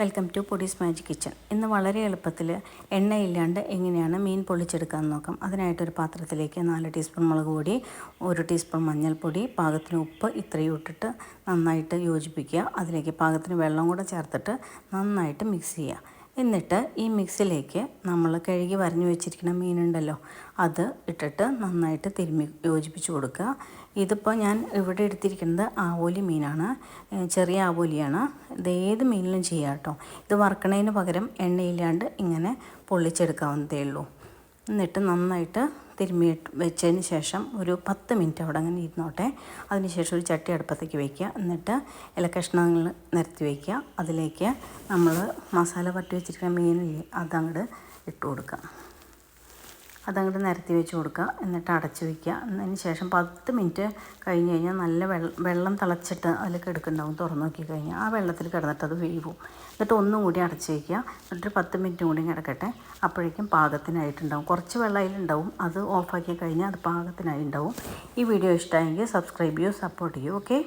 Welcome to പൊടീസ് magic kitchen ഇന്ന് വളരെ എളുപ്പത്തിൽ എണ്ണയില്ലാണ്ട് എങ്ങനെയാണ് മീൻ പൊള്ളിച്ചെടുക്കാമെന്ന് നോക്കാം. അതിനായിട്ടൊരു പാത്രത്തിലേക്ക് നാല് ടീസ്പൂൺ മുളക് പൊടി ഒരു ടീസ്പൂൺ മഞ്ഞൾപ്പൊടി പാകത്തിന് ഉപ്പ് ഇത്രയും ഇട്ടിട്ട് നന്നായിട്ട് യോജിപ്പിക്കുക. അതിലേക്ക് പാകത്തിന് വെള്ളം കൂടെ ചേർത്തിട്ട് നന്നായിട്ട് മിക്സ് ചെയ്യുക. എന്നിട്ട് ഈ മിക്സിലേക്ക് നമ്മൾ കഴുകി വരഞ്ഞു വെച്ചിരിക്കുന്ന മീനുണ്ടല്ലോ അത് ഇട്ടിട്ട് നന്നായിട്ട് തിരുമ്മി യോജിപ്പിച്ച് കൊടുക്കുക. ഇതിപ്പോൾ ഞാൻ ഇവിടെ എടുത്തിരിക്കുന്നത് ആവോലി മീനാണ്. ചെറിയ ആവോലിയാണ്. ഇത് ഏത് മീനിലും ചെയ്യാം കേട്ടോ. ഇത് വറക്കണതിന് പകരം എണ്ണയില്ലാണ്ട് ഇങ്ങനെ പൊള്ളിച്ചെടുക്കാവുന്നതേ ഉള്ളൂ. എന്നിട്ട് നന്നായിട്ട് തിരുമ്മി വെച്ചതിന് ശേഷം ഒരു പത്ത് മിനിറ്റ് അവിടെ അങ്ങനെ ഇരുന്നോട്ടെ. അതിന് ശേഷം ഒരു ചട്ടി അടുപ്പത്തേക്ക് വയ്ക്കുക എന്നിട്ട് ഇലക്കഷ്ണങ്ങൾ നിരത്തി വയ്ക്കുക അതിലേക്ക് നമ്മൾ മസാല പറ്റി വെച്ചിരിക്കുന്ന മീനില്ലേ അതങ്ങോട്ട് ഇട്ട് കൊടുക്കുക. അതങ്ങോട്ട് നിരത്തി വെച്ച് കൊടുക്കുക. എന്നിട്ട് അടച്ച് വയ്ക്കുക എന്നതിന് ശേഷം പത്ത് മിനിറ്റ് കഴിഞ്ഞ് കഴിഞ്ഞാൽ നല്ല വെള്ളം തിളച്ചിട്ട് അതിൽ കിടക്കുന്നുണ്ടാവും. തുറന്ന് നോക്കി കഴിഞ്ഞാൽ ആ വെള്ളത്തിൽ കിടന്നിട്ട് അത് വീഴും എന്നിട്ട് ഒന്നും കൂടി അടച്ച് വയ്ക്കുക എന്നിട്ട് പത്ത് മിനിറ്റ് കൂടി കിടക്കട്ടെ. അപ്പോഴേക്കും പാകത്തിനായിട്ടുണ്ടാവും. കുറച്ച് വെള്ളം അതിലുണ്ടാവും. അത് ഓഫാക്കി കഴിഞ്ഞാൽ അത് പാകത്തിനായി ഉണ്ടാവും ഈ വീഡിയോ ഇഷ്ടമായെങ്കിൽ സബ്സ്ക്രൈബ് ചെയ്യൂ സപ്പോർട്ട് ചെയ്യൂ. ഓക്കെ?